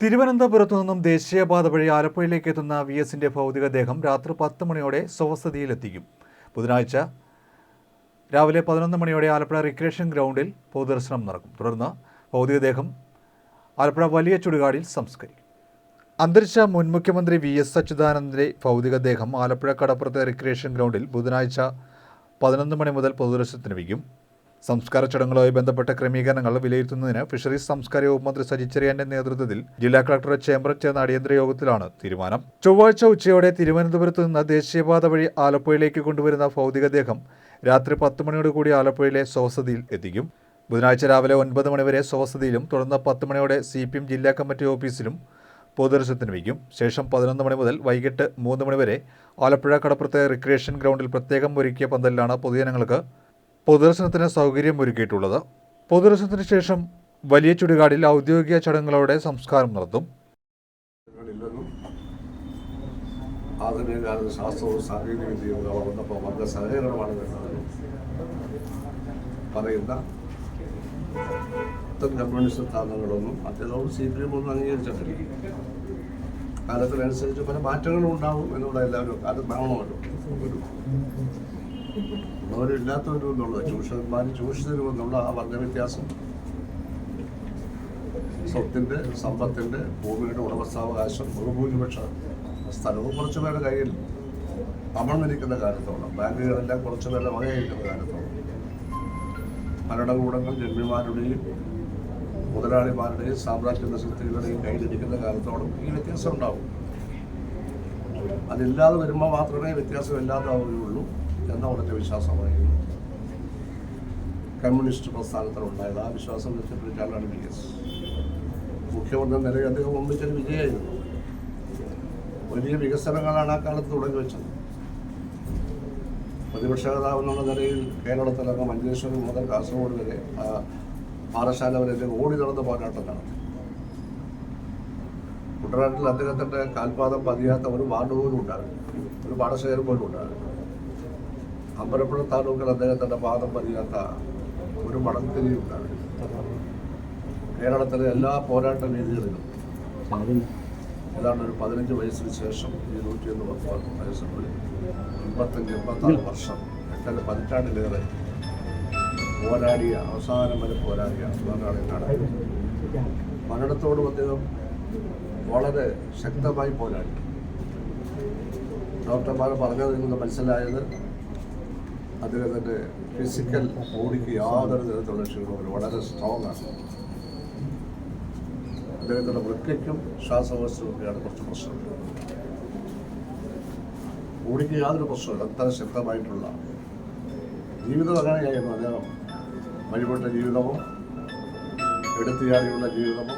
തിരുവനന്തപുരത്തു നിന്നും ദേശീയപാത വഴി ആലപ്പുഴയിലേക്ക് എത്തുന്ന വി എസിന്റെ ഭൗതികദേഹം രാത്രി പത്ത് മണിയോടെ സ്വസ്ഥതയിലെത്തിക്കും ബുധനാഴ്ച രാവിലെ പതിനൊന്ന് മണിയോടെ ആലപ്പുഴ റിക്രിയേഷൻ ഗ്രൗണ്ടിൽ പൊതുദർശനം നടക്കും. തുടർന്ന് ഭൗതികദേഹം ആലപ്പുഴ വലിയ ചുടുകാടിൽ സംസ്കരിക്കും. അന്തരിച്ച മുൻ മുഖ്യമന്ത്രി വി എസ് അച്യുതാനന്ദന്റെ ഭൗതികദേഹം ആലപ്പുഴ കടപ്പുറത്തെ റിക്രിയേഷൻ ഗ്രൗണ്ടിൽ ബുധനാഴ്ച പതിനൊന്ന് മണി മുതൽ പൊതുദർശനത്തിന് വയ്ക്കും സംസ്കാര ചടങ്ങുകളുമായി ബന്ധപ്പെട്ട ക്രമീകരണങ്ങൾ വിലയിരുത്തുന്നതിന് ഫിഷറീസ് സംസ്കാര വകുപ്പ് മന്ത്രി സജി നേതൃത്വത്തിൽ ജില്ലാ കളക്ടറുടെ ചേംബറിൽ ചേർന്ന അടിയന്തര യോഗത്തിലാണ് തീരുമാനം. ചൊവ്വാഴ്ച ഉച്ചയോടെ തിരുവനന്തപുരത്ത് നിന്ന് ദേശീയപാത വഴി ആലപ്പുഴയിലേക്ക് കൊണ്ടുവരുന്ന ഭൗതികദേഹം രാത്രി പത്ത് മണിയോട് കൂടി ആലപ്പുഴയിലെ സ്വസതിയിൽ എത്തിക്കും. ബുധനാഴ്ച രാവിലെ ഒൻപത് മണിവരെ സ്വസതിയിലും തുടർന്ന് പത്ത് മണിയോടെ സി പി എം ജില്ലാ കമ്മിറ്റി ഓഫീസിലും പൊതുദർശനത്തിന് വയ്ക്കും ശേഷം പതിനൊന്ന് മണി മുതൽ വൈകിട്ട് മൂന്ന് മണിവരെ ആലപ്പുഴ കടപ്പുറത്തെ റിക്രിയേഷൻ ഗ്രൗണ്ടിൽ പ്രത്യേകം ഒരുക്കിയ പന്തലിലാണ് പൊതുജനങ്ങൾക്ക് പൊതുദർശനത്തിന് സൗകര്യം ഒരുക്കിയിട്ടുള്ളത്. പൊതുദർശനത്തിന് ശേഷം വലിയ ചുടുകാടിൽ ഔദ്യോഗിക ചടങ്ങുകളോടെ സംസ്കാരം നടത്തും. കാലത്തിനനുസരിച്ച് പല മാറ്റങ്ങളും ഉണ്ടാവും എന്നുള്ള എല്ലാവരും വേണമല്ലോ ഒരു ഉള്ളവരും ഇല്ലാത്തവരും എന്നുള്ളത് ചൂഷകന്മാർ ചൂഷിതരുമെന്നുള്ള ആ വർഗ വ്യത്യാസം. സ്വത്തിന്റെ സമ്പത്തിന്റെ ഭൂമിയുടെ ഉടമസ്ഥാവകാശം ബഹുഭൂരിപക്ഷ സ്ഥലവും കുറച്ച് പേരുടെ കയ്യിൽ അമർന്നിരിക്കുന്ന കാലത്തോളം ബാങ്കുകളെല്ലാം കുറച്ച് പേരുടെ വകയിരിക്കുന്ന കാലത്തോളം. ഭരണകൂടങ്ങൾ ജന്മിമാരുടെയും മുതലാളിമാരുടെയും സാമ്രാജ്യ ശക്തികളുടെയും കയ്യിലിരിക്കുന്ന കാലത്തോളം ഈ വ്യത്യാസം ഉണ്ടാവും. അതില്ലാതെ വരുമ്പോൾ മാത്രമേ വ്യത്യാസം ഇല്ലാതാവുകയുള്ളൂ. എന്ന ഉറച്ച വിശ്വാസമായിരുന്നു കമ്മ്യൂണിസ്റ്റ് പ്രസ്ഥാനത്തിലുണ്ടായത് ആ വിശ്വാസം വെച്ചിട്ടാണ് ബി എസ്. മുഖ്യമന്ത്രി നിലയിൽ അദ്ദേഹം ഒന്നിച്ചൊരു വിജയമായിരുന്നു വലിയ വികസനങ്ങളാണ് ആ കാലത്ത് തുടങ്ങി വെച്ചത്. പ്രതിപക്ഷ നേതാവ് എന്നുള്ള നിലയിൽ കേരളത്തിലൊക്കെ മഞ്ചേശ്വരം മുതൽ കാസർഗോഡ് വരെ ആ പാറശാല വരെ ഓടി നടന്ന പോരാട്ടം നടത്തി. കുട്ടനാട്ടിൽ അദ്ദേഹത്തിന്റെ കാൽപാദം പതിയാത്ത ഒരു വാർഡ് പോലും ഉണ്ടാകും ഒരു പാടശേഖരം പോലും ഉണ്ടാകും അമ്പലപ്പുഴ താലൂക്കിൽ അദ്ദേഹത്തിന്റെ പാദം പതിയാത്ത ഒരു മടത്തിരി ഉണ്ടാകും കേരളത്തിലെ എല്ലാ പോരാട്ട വേദികളിലും ഏതാണ്ട് ഒരു പതിനഞ്ച് വയസ്സിന് ശേഷം ഈ നൂറ്റി ഒന്ന് പത്ത് വയസ്സുകളിൽ എൺപത്തഞ്ച് എൺപത്താറ് വർഷം എട്ടര പതിറ്റാണ്ടിലേറെ പോരാടിയ അവസാനം വരെ പോരാടിയ പോരാളികളാണ് പലയിടത്തോടും അദ്ദേഹം വളരെ ശക്തമായി പോരാടി. ഡോക്ടർമാർ പറഞ്ഞത് നിങ്ങൾക്ക് മനസ്സിലായത് അദ്ദേഹത്തിന്റെ ഫിസിക്കൽ ബോഡിക്ക് യാതൊരു തരത്തിലുള്ള ക്ഷീണവും വളരെ സ്ട്രോങ് ആണ്. അദ്ദേഹത്തിന്റെ വൃക്കയ്ക്കും ശ്വാസകോശത്തിനൊക്കെയാണ് കുറച്ച് പ്രശ്നം. ബോഡിക്ക് യാതൊരു പ്രശ്നമില്ല അത്ര ശക്തമായിട്ടുള്ള ജീവിതം അങ്ങനെയായിരുന്നു അദ്ദേഹം വഴിപെട്ട ജീവിതമോ എടുത്തുചാടിയുള്ള ജീവിതമോ